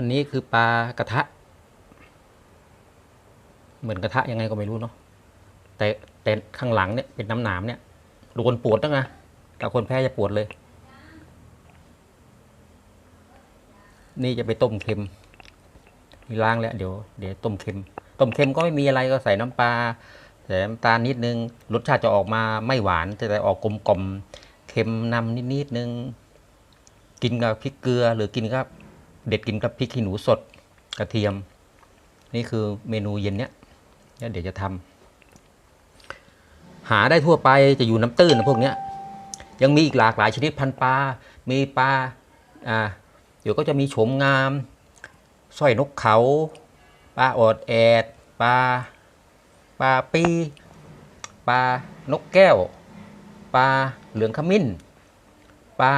อันนี้คือปลากระทะ เหมือนกระทะยังไงก็ไม่รู้เนาะแต่แต่ข้างหลังเนี่ยเป็นน้ำหนามเนี่ยโดนปวดนะนะแต่คนแพ้จะปวดเลย นี่จะไปต้มเค็มมีล้างแล้วเดี๋ยวเดี๋ยวต้มเค็ม ต้มเค็มก็ไม่มีอะไรก็ใส่น้ำปลาใส่น้ำตาลนิดนึงรสชาติจะออกมาไม่หวานแต่ออกกลมกล่อมเค็มนำนิดนิดนึง กินกับพริกเกลือหรือกินกับ เด็ดกินกับพริกขี้หนูสดกระเทียม นี่คือเมนูเย็นเนี้ยเดี๋ยวจะทำหาได้ทั่วไปจะอยู่น้ำตื้นนะพวกเนี้ยยังมีอีกหลากหลายชนิดพันปลา มีปลา อ่า เดี๋ยวก็จะมีโฉมงามสร้อยนกเขา ปลาออดแอด ปลา ปลาปี ปลานกแก้ว ปลาเหลืองขมิ้น ปลา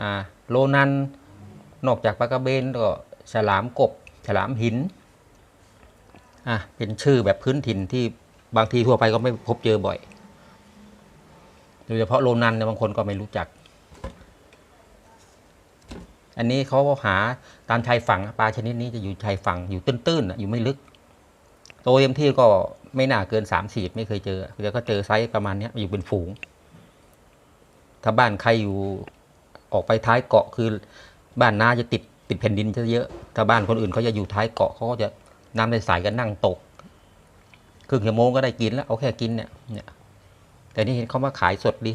อ่า โลนัน นอกจากปลากระเบนก็ฉลามกบ ฉลามหินอะเป็นชื่อแบบพื้นถิ่นที่บางทีทั่วไปก็ไม่พบเจอบ่อยโดยเฉพาะโลนันเนี่ยบางคนก็ไม่รู้จัก อันนี้เขาหาตามชายฝั่งปลาชนิดนี้จะอยู่ชายฝั่งอยู่ตื้นๆอยู่ไม่ลึก โตเต็มที่ก็ไม่น่าเกินสามขีดไม่เคยเจอเดี๋ยวก็เจอไซส์ประมาณนี้อยู่เป็นฝูง ถ้าบ้านใครอยู่ออกไปท้ายเกาะคือ บ้านนาจะติดติดแผ่นดินจะเยอะถ้าบ้านคนอื่นเขาจะอยู่ท้ายเกาะเขาก็จะน้ำใสๆกันนั่งตกครึ่งชั่วโมงก็ได้กินแล้วเอาแค่กินเนี่ยเนี่ย แต่นี่เห็นเขามาขายสดดี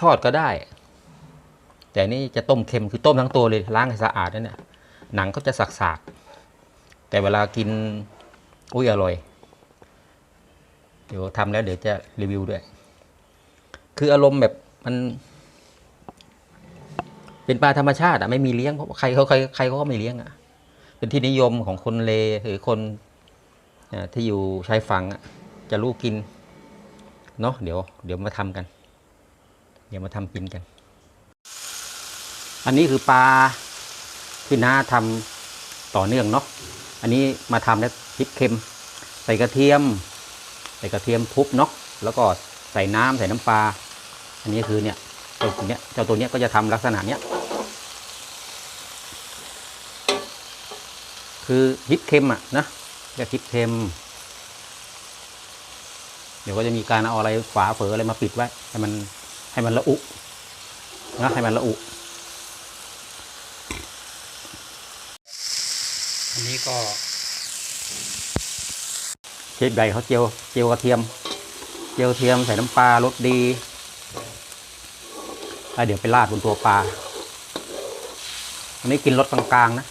ทอดก็ได้ แต่นี่จะต้มเค็มคือต้มทั้งตัวเลยล้างให้สะอาดนั่นเนี่ยหนังก็จะสักๆแต่เวลากินอุ้ยอร่อย เดี๋ยวทำแล้วเดี๋ยวจะรีวิวด้วย คืออารมณ์แบบมัน เป็นปลาธรรมชาติอะไม่มีเลี้ยงเพราะใครเขาใครใครเขาก็ไม่เลี้ยงอะ เป็นที่นิยมของคนเลหรือคนอที่อยู่ชายฝั่งอะจะรู้กินเนาะเดี๋ยว เดี๋ยวมาทำกัน เดี๋ยวมาทำกินกัน อันนี้คือปลาที่น้าทำต่อเนื่องเนาะอันนี้มาทำแล้วพริกเค็ม ใส่กระเทียม ใส่กระเทียมทุบเนาะแล้วก็ใส่น้ำใส่น้ำปลา อันนี้คือเนี่ยเจ้าตัวเนี้ยเจ้าตัวเนี้ยก็จะทำลักษณะเนี้ย คือพริกเค็มอะนะเรียกพริกเค็ม เดี๋ยวก็จะมีการเอาอะไรฝาเฝออะไรมาปิดไว้ให้มันให้มันละอุนะให้มันละอุ อันนี้ก็เชฟใหญ่เขาเจียวเจียวกระเทียม เจียวเทียมใส่น้ำปลารสดีแล้วเดี๋ยวไปราดบนตัวปลา อันนี้กินรสกลางๆนะ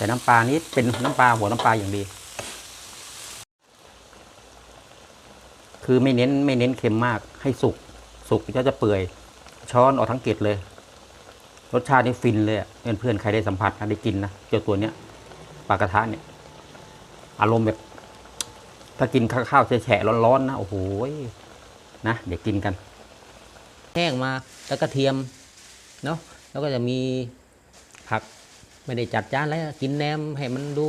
ใส่น้ำปลานี้เป็นน้ำปลาหัวน้ำปลาอย่างดี คือไม่เน้นไม่เน้นเค็มมากให้สุก สุกก็จะเปื่อยช้อนออกทั้งเกล็ดเลย รสชาตินี่ฟินเลยเพื่อนเพื่อนๆใครได้สัมผัสนะได้กินนะเจ้าตัวเนี้ยปลากระทะเนี่ยอารมณ์แบบ ถ้ากินข้าวๆแฉะร้อนๆนะโอ้โหนะเดี๋ยวกินกัน แห้งมาแล้วกระเทียมเนาะแล้วก็จะมีผัก ไม่ได้จัดจานแล้วกินแหนมให้มันดู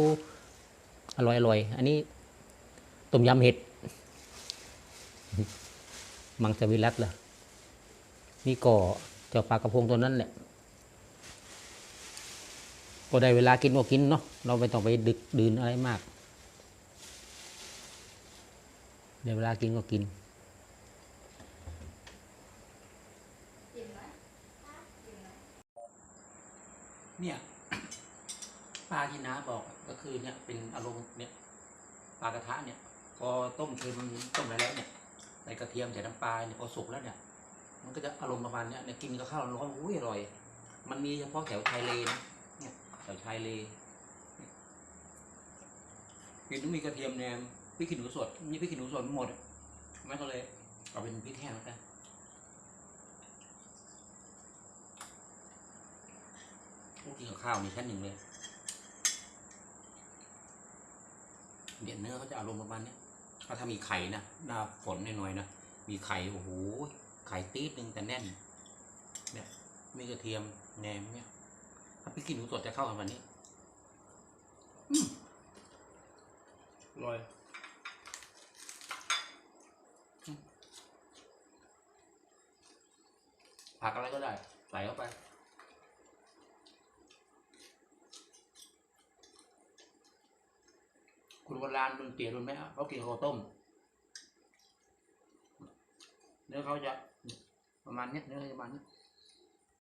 อร่อยๆอันนี้ต้มยำเห็ด มังสวิรัตเหรอนี่ก็เจ้าปลากระพงตัวนั้นแหละก็ได้เวลากินก็กินเนาะเราไม่ต้องไปดึกดื่นอะไรมากได้เวลากินก็กินเนี่ย ปลาที่น้าบอกก็คือเนี่ยเป็นอารมณ์เนี่ยปลากระทะเนี่ย พอต้มเค็มต้มอะไรแล้วเนี่ยใส่กระเทียมใส่น้ำปลาเนี่ยพอสุกแล้วเนี่ย มันก็จะอารมณ์ประมาณเนี้ยเนี่ยกินกับข้าวร้อนอุ้ยอร่อย มันมีเฉพาะแถวชายเลนะเนี่ยแถวชายเลเนี่ยเห็นต้องมีกระเทียมแนมพริกขี้หนูสดนี่พริกขี้หนูสดไม่หมดอะมันก็เลยเอาเป็นพริกแห้งแล้วกันกกินกับข้าวนี่ชั้นหนึ่งเลย เดี๋ยวเนื้อเขาจะอารมณ์ประมาณนี้ก็ถ้ามีไข่นะหน้าฝนหน่อยๆนะมีไข่โอ้โหไข่ตีดนึงแต่แน่น เนี่ย มีกระเทียมแหนมเนี่ยถ้าพี่กินหนูสดจะเข้ากันวันนี้อร่อยผักอะไรก็ได้ ใส่เข้าไป คุณโบราณคุณเตี๋ยรุ่นแม่เขากินข้าวต้ม เนื้อเขาจะประมาณนี้เนื้อประมาณนี้